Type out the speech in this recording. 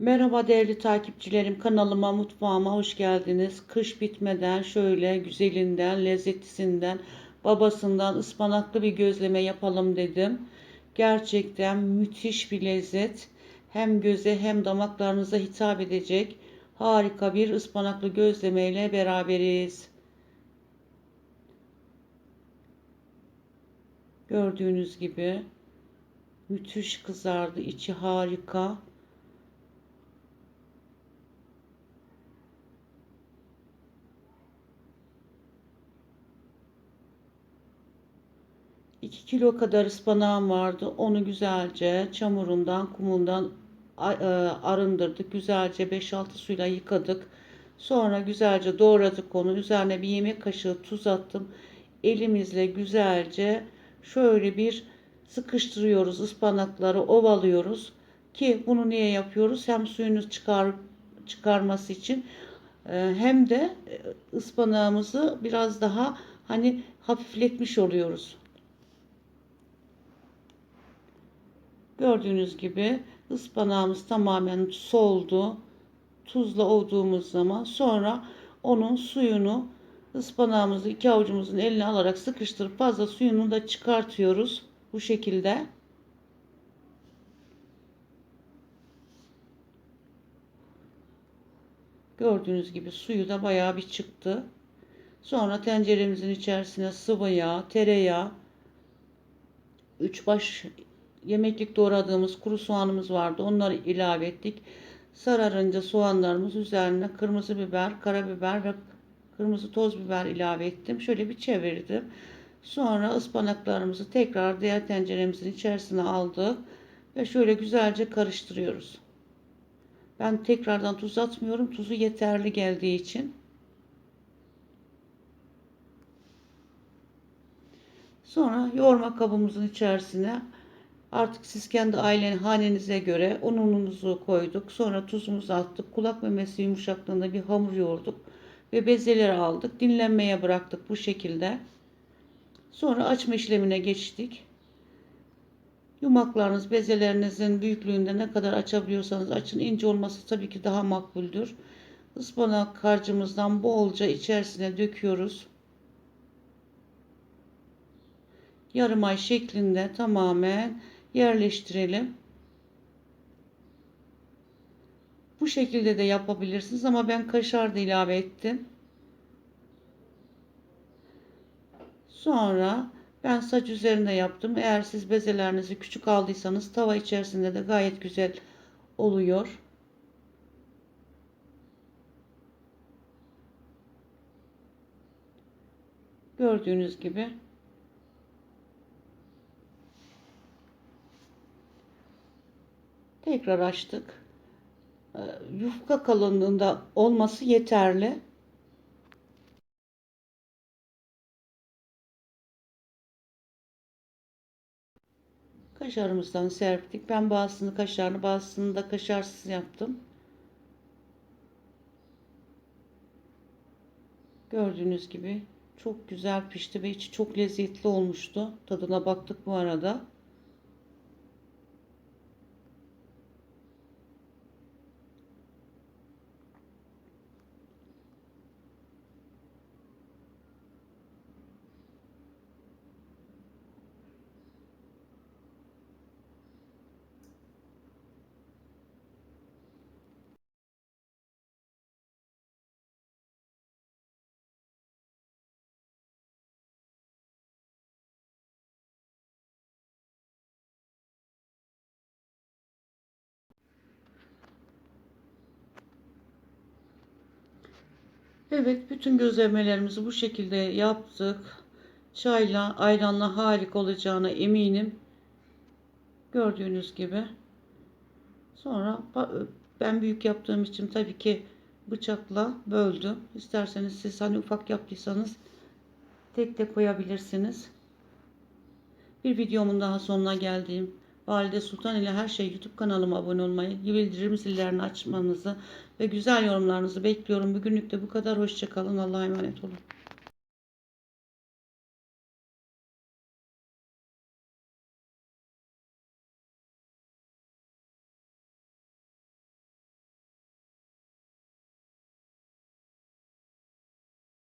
Merhaba değerli takipçilerim kanalıma mutfağıma hoş geldiniz. Kış bitmeden şöyle güzelinden lezzetlisinden babasından ıspanaklı bir gözleme yapalım dedim. Gerçekten müthiş bir lezzet. Hem göze hem damaklarınıza hitap edecek harika bir ıspanaklı gözleme ile beraberiz. Gördüğünüz gibi müthiş kızardı. içi harika. 2 kilo kadar ıspanağım vardı. Onu güzelce çamurundan, kumundan e, arındırdık. Güzelce 5-6 suyla yıkadık. Sonra güzelce doğradık onu. Üzerine bir yemek kaşığı tuz attım. Elimizle güzelce şöyle bir sıkıştırıyoruz. ıspanakları ovalıyoruz. Ki bunu niye yapıyoruz? Hem suyunu çıkar çıkarması için e, hem de e, ıspanağımızı biraz daha hani hafifletmiş oluyoruz. Gördüğünüz gibi ıspanağımız tamamen soldu. Tuzla olduğumuz zaman sonra onun suyunu ıspanağımızı iki avucumuzun eline alarak sıkıştırıp fazla suyunu da çıkartıyoruz. Bu şekilde. Gördüğünüz gibi suyu da bayağı bir çıktı. Sonra tenceremizin içerisine sıvı yağ, tereyağı, 3 baş yemeklik doğradığımız kuru soğanımız vardı. Onları ilave ettik. Sararınca soğanlarımız üzerine kırmızı biber, karabiber ve kırmızı toz biber ilave ettim. Şöyle bir çevirdim. Sonra ıspanaklarımızı tekrar diğer tenceremizin içerisine aldık ve şöyle güzelce karıştırıyoruz. Ben tekrardan tuz atmıyorum. Tuzu yeterli geldiği için. Sonra yoğurma kabımızın içerisine Artık siz kendi ailen hanenize göre unumuzu koyduk. Sonra tuzumuzu attık. Kulak memesi yumuşaklığında bir hamur yoğurduk. Ve bezeleri aldık. Dinlenmeye bıraktık bu şekilde. Sonra açma işlemine geçtik. Yumaklarınız bezelerinizin büyüklüğünde ne kadar açabiliyorsanız açın. ince olması tabii ki daha makbuldür. Ispanak harcımızdan bolca içerisine döküyoruz. Yarım ay şeklinde tamamen yerleştirelim. Bu şekilde de yapabilirsiniz ama ben kaşar da ilave ettim. Sonra ben saç üzerinde yaptım. Eğer siz bezelerinizi küçük aldıysanız tava içerisinde de gayet güzel oluyor. Gördüğünüz gibi Tekrar açtık. Ee, yufka kalınlığında olması yeterli. Kaşarımızdan serptik. Ben bazısını kaşarlı bazısını da kaşarsız yaptım. Gördüğünüz gibi çok güzel pişti ve içi çok lezzetli olmuştu. Tadına baktık bu arada. Evet, bütün gözlemelerimizi bu şekilde yaptık. Çayla, ayranla harika olacağına eminim. Gördüğünüz gibi. Sonra ben büyük yaptığım için tabii ki bıçakla böldüm. İsterseniz siz hani ufak yaptıysanız tek tek koyabilirsiniz. Bir videomun daha sonuna geldiğim Valide Sultan ile her şey YouTube kanalıma abone olmayı, bildirim zillerini açmanızı ve güzel yorumlarınızı bekliyorum. Bugünlük de bu kadar. Hoşçakalın. Allah'a emanet olun.